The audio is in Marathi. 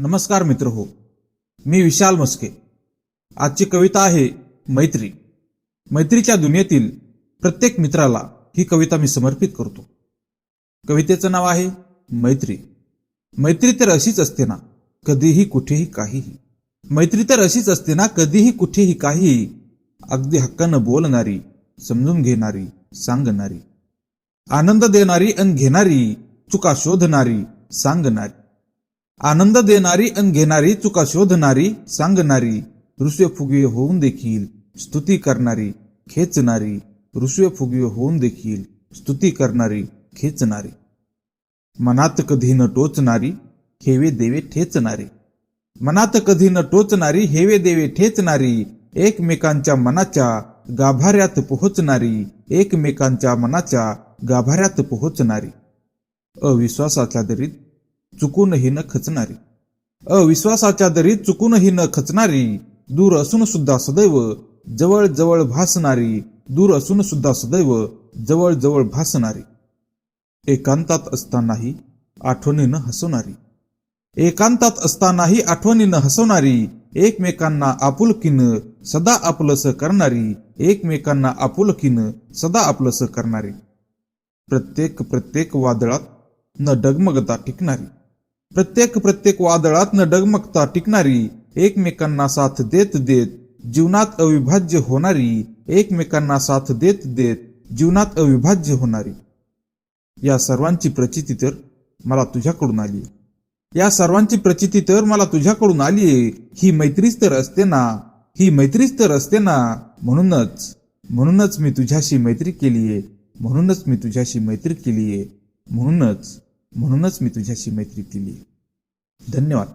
नमस्कार मित्र हो मी विशाल मस्के. आजची कविता आहे मैत्री. मैत्रीच्या दुनियेतील प्रत्येक मित्राला ही कविता मी समर्पित करतो. कवितेचं नाव आहे मैत्री. मैत्री तर अशीच असते ना कधीही कुठेही काहीही. मैत्री तर अशीच असते ना कधीही कुठेही काहीही. अगदी हक्कानं बोलणारी समजून घेणारी सांगणारी. आनंद देणारी अन घेणारी चुका शोधणारी सांगणारी. आनंद देणारी अन घेणारी चुका शोधणारी सांगणारी रुसवे फुगवे होऊन देखील स्तुती करणारी खेचणारी रुसवे फुगवे होऊन देखील स्तुती करणारी खेचणारी. मनात कधी न टोचणारी हेवे देवे ठेचणारी. मनात कधी न टोचणारी हेवे देवे ठेचणारी एकमेकांच्या मनाच्या गाभाऱ्यात पोहोचणारी एकमेकांच्या मनाच्या गाभाऱ्यात पोहोचणारी. अविश्वासाच्या दरीत चुकूनही न खचणारी. अविश्वासाच्या दरीत चुकूनही न खचणारी दूर असून सुद्धा सदैव जवळ जवळ भासणारी दूर असून सुद्धा सदैव जवळ जवळ भासणारी. एकांतात असतानाही आठवणीनं हसवणारी. एकांतात असतानाही आठवणीनं हसवणारी एकमेकांना आपुलकीनं सदा आपलंस करणारी एकमेकांना आपुलकीनं सदा आपलंस करणारी. प्रत्येक प्रत्येक वादळात न डगमगता टिकणारी. प्रत्येक प्रत्येक वादळात न डगमगता टिकणारी एकमेकांना साथ देत देत जीवनात अविभाज्य होणारी एकमेकांना साथ देत देत जीवनात अविभाज्य होणारी. या सर्वांची प्रचिती तर मला तुझ्याकडून आली या सर्वांची प्रचिती तर मला तुझ्याकडून आलीये. ही मैत्रीच तर असते ना ही मैत्रीच तर असते ना. म्हणूनच म्हणूनच मी तुझ्याशी मैत्री केलीये. म्हणूनच मी तुझ्याशी मैत्री केलीये. म्हणूनच म्हणूनच मी तुझ्याशी मैत्री केली. धन्यवाद.